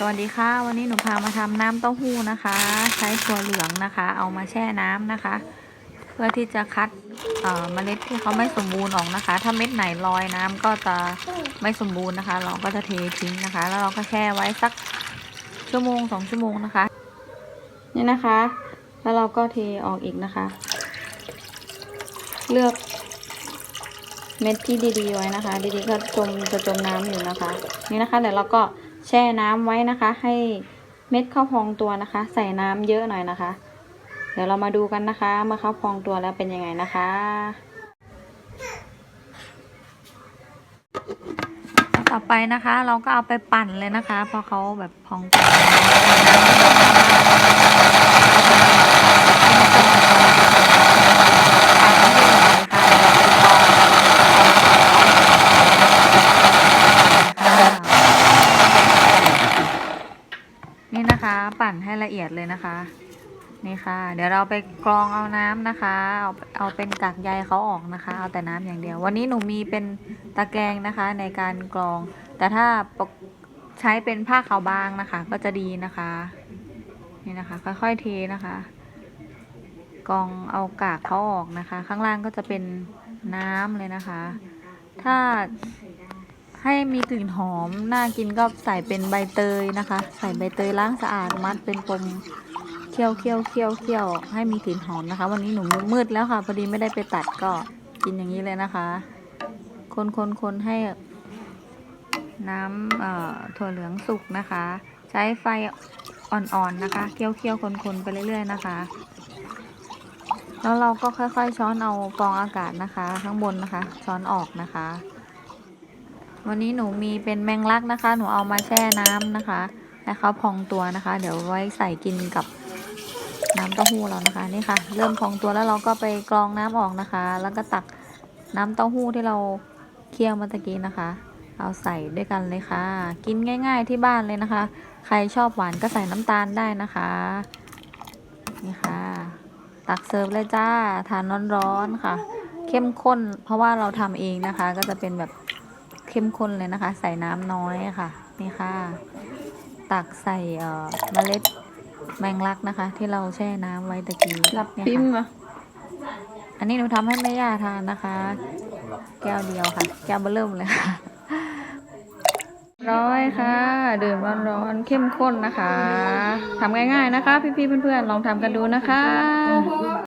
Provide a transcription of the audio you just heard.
สวัสดีค่ะ วันนี้หนูพามาทำน้ำเต้าหู้นะคะ ใช้ถั่วเหลืองนะคะ เอามาแช่น้ำนะคะ เพื่อที่จะคัดเมล็ดที่เขาไม่สมบูรณ์ออกนะคะ ถ้าเม็ดไหนลอยน้ำก็จะไม่สมบูรณ์นะคะ เราก็จะเททิ้งนะคะ แล้วเราก็แช่ไว้สักชั่วโมงสองชั่วโมงนะคะ นี่นะคะ แล้วเราก็เทออกอีกนะคะ เลือกเม็ดที่ดีๆไว้นะคะ ดีๆก็จมจะจมน้ำอยู่นะคะ นี่นะคะเดี๋ยวเราก็ แช่น้ำไว้นะคะ ให้เม็ดข้าวพองตัวนะคะ ใส่น้ำเยอะหน่อยนะคะ เดี๋ยวเรามาดูกันนะคะ เมื่อข้าวพองตัวแล้วเป็นยังไงนะคะต่อไปนะคะ เราก็เอาไปปั่นเลยนะคะ พอเขาแบบพองตัวนี่นะคะ ปั่นให้ละเอียดเลยนะคะ นี่ค่ะ เดี๋ยวเราไปกรองเอาน้ำนะคะ เอาเอาเป็นกากใยเขาออกนะคะ เอาแต่น้ำอย่างเดียว วันนี้หนูมีเป็นตะแกรงนะคะในการกรอง แต่ถ้าปกใช้เป็นผ้าขาวบางนะคะ ก็จะดีนะคะ นี่นะคะ ค่อยๆเทนะคะกรองเอากากเขาออกนะคะ ข้างล่างก็จะเป็นน้ำเลยนะคะ ถ้า ให้มีกลิ่นหอม น่ากินก็ใส่เป็นใบเตยนะคะ ใส่ใบเตยล้างสะอาดมัดเป็นปมเคี่ยวเคี่ยวเคี่ยวเคี่ยวให้มีกลิ่นหอมนะคะ วันนี้หนูมืดแล้วค่ะ พอดีไม่ได้ไปตัดก็กินอย่างนี้เลยนะคะ คนคนคนให้น้ำถั่วเหลืองสุกนะคะ ใช้ไฟอ่อนๆนะคะ เคี่ยวเคี่ยวคนคนไปเรื่อยๆนะคะ แล้วเราก็ค่อยๆช้อนเอาฟองอากาศนะคะ ข้างบนนะคะ ช้อนออกนะคะ วันนี้หนูมีเป็นแมงลักนะคะ หนูเอามาแช่น้ำนะคะให้เขาพองตัวนะคะ เดี๋ยวไว้ใส่กินกับน้ำเต้าหู้เรานะคะนี่ค่ะ เริ่มพองตัวแล้วเราก็ไปกรองน้ำออกนะคะ แล้วก็ตักน้ำเต้าหู้ที่เราเคี่ยวเมาตะกี้นะคะ เอาใส่ด้วยกันเลยค่ะ กินง่าย ๆที่บ้านเลยนะคะ ใครชอบหวานก็ใส่น้ำตาลได้นะคะนี่ค่ะ ตักเสิร์ฟเลยจ้าทานร้อนๆค่ะ เข้มข้น เพราะว่าเราทำเองนะคะ ก็จะเป็นแบบ เข้มข้นเลยนะคะ ใส่น้ำน้อยค่ะนี่ค่ะ ตักใส่เอ่อเมล็ดแมงลักนะคะ ที่เราแช่น้ำไว้ตะกี้หลับเนี่ยปิ้มค่ะอะอันนี้หนูทำให้แม่ย่าทานนะคะ แก้วเดียวค่ะ แก้วเบอร์เริ่มเลยค่ะ ร้อยค่ะ ดื่มร้อนๆเข้มข้นนะคะทำง่ายๆนะคะ พี่ๆเพื่อนๆลองทำกันดูนะคะ